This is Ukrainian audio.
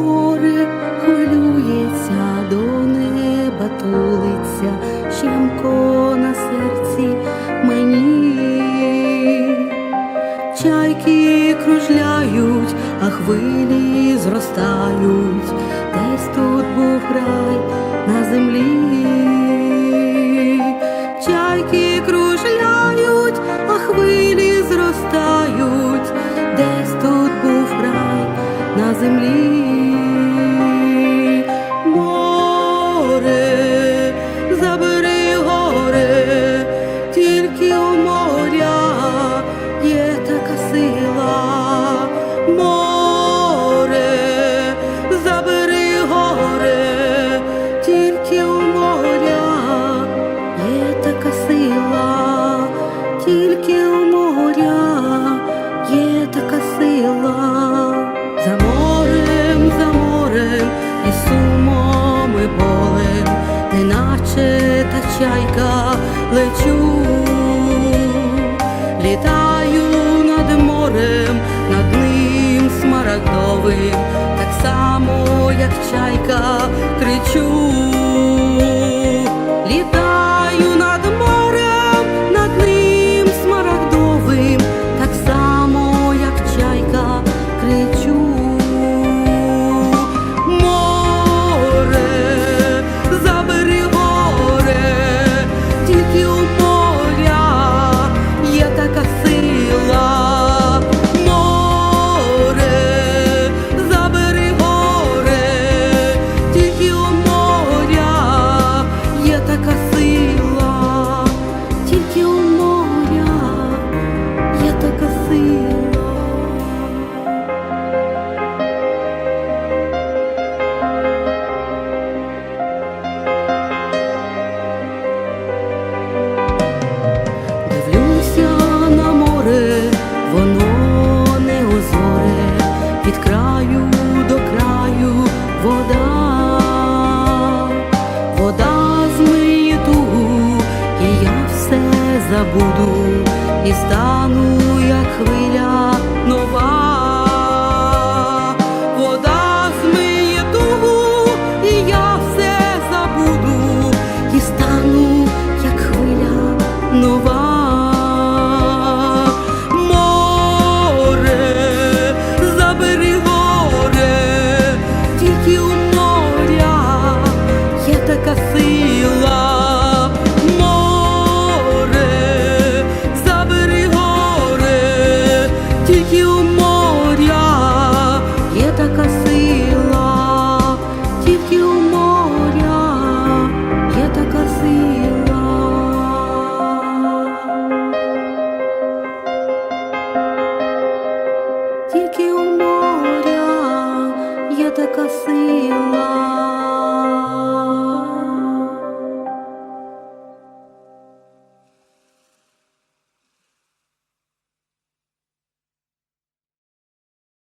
море хвилюється, до неба тулиться, щемко на серці мені, чайки кружляють, а хвилі зростають, десь тут був рай на землі, чайки кружляють, а хвилі зростають, десь тут був рай. землі. Тільки у моря є така сила. За морем, за морем і сумом і болем, неначе та чайка лечу, літаю над морем, над ним смарагдовим, так само, як чайка кричу. Забуду, і стану, сила, тільки у моря є така. Тільки у моря є така сила.